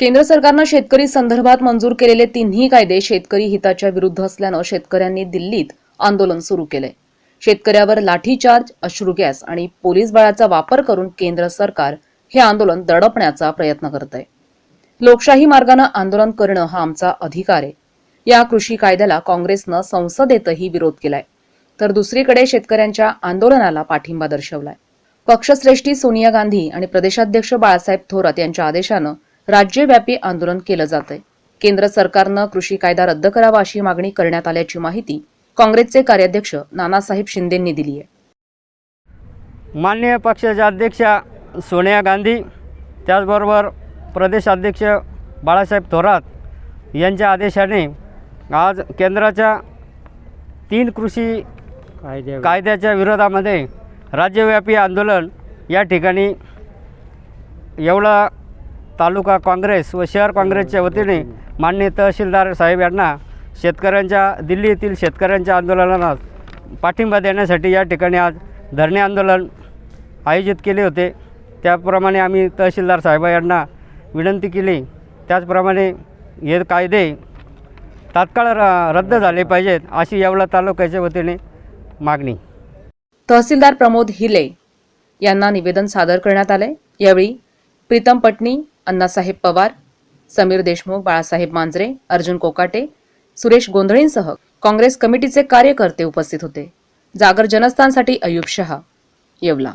केंद्र सरकारनं शेतकरी संदर्भात मंजूर केलेले तिन्ही कायदे शेतकरी हिताच्या विरुद्ध असल्यानं शेतकऱ्यांनी दिल्लीत आंदोलन सुरू केलंय शेतकऱ्यावर लाठीचार्ज अश्रू गॅस आणि पोलीस बळाचा वापर करून केंद्र सरकार हे आंदोलन दडपण्याचा प्रयत्न करत आहे लोकशाही मार्गानं आंदोलन करणं हा आमचा अधिकार आहे. या कृषी कायद्याला काँग्रेसनं संसदेतही विरोध केलाय. तर दुसरीकडे शेतकऱ्यांच्या आंदोलनाला पाठिंबा दर्शवलाय. पक्षश्रेष्ठी सोनिया गांधी आणि प्रदेशाध्यक्ष बाळासाहेब थोरात यांच्या आदेशानं राज्यव्यापी आंदोलन केलं जात आहे केंद्र सरकारनं कृषी कायदा रद्द करावा अशी मागणी करण्यात आल्याची माहिती काँग्रेसचे कार्याध्यक्ष नानासाहेब शिंदेंनी दिली आहे. माननीय पक्षाच्या अध्यक्षा सोनिया गांधी त्याचबरोबर प्रदेशाध्यक्ष बाळासाहेब थोरात यांच्या आदेशाने आज केंद्राच्या तीन कृषी कायद्या कायद्याच्या विरोधामध्ये राज्यव्यापी आंदोलन या ठिकाणी येवला तालुका काँग्रेस व शहर काँग्रेसच्या वतीने माननीय तहसीलदार साहेब यांना शेतकऱ्यांच्या दिल्ली येथील शेतकऱ्यांच्या आंदोलनाला पाठिंबा देण्यासाठी या ठिकाणी आज धरणे आंदोलन आयोजित केले होते. त्याप्रमाणे आम्ही तहसीलदार साहेब यांना विनंती केली. त्याचप्रमाणे हे कायदे तात्काळ र रद्द झाले पाहिजेत अशी येवला तालुक्याच्या वतीने मागणी. तहसीलदार प्रमोद हिले यांना निवेदन सादर करण्यात आले. यावेळी प्रीतम पटणी अण्णासाहेब पवार समीर देशमुख बाळासाहेब मांजरे अर्जुन कोकाटे सुरेश गोंधळींसह काँग्रेस कमिटीचे कार्यकर्ते उपस्थित होते. जागर जनस्थानसाठी अयुब शहा येवला.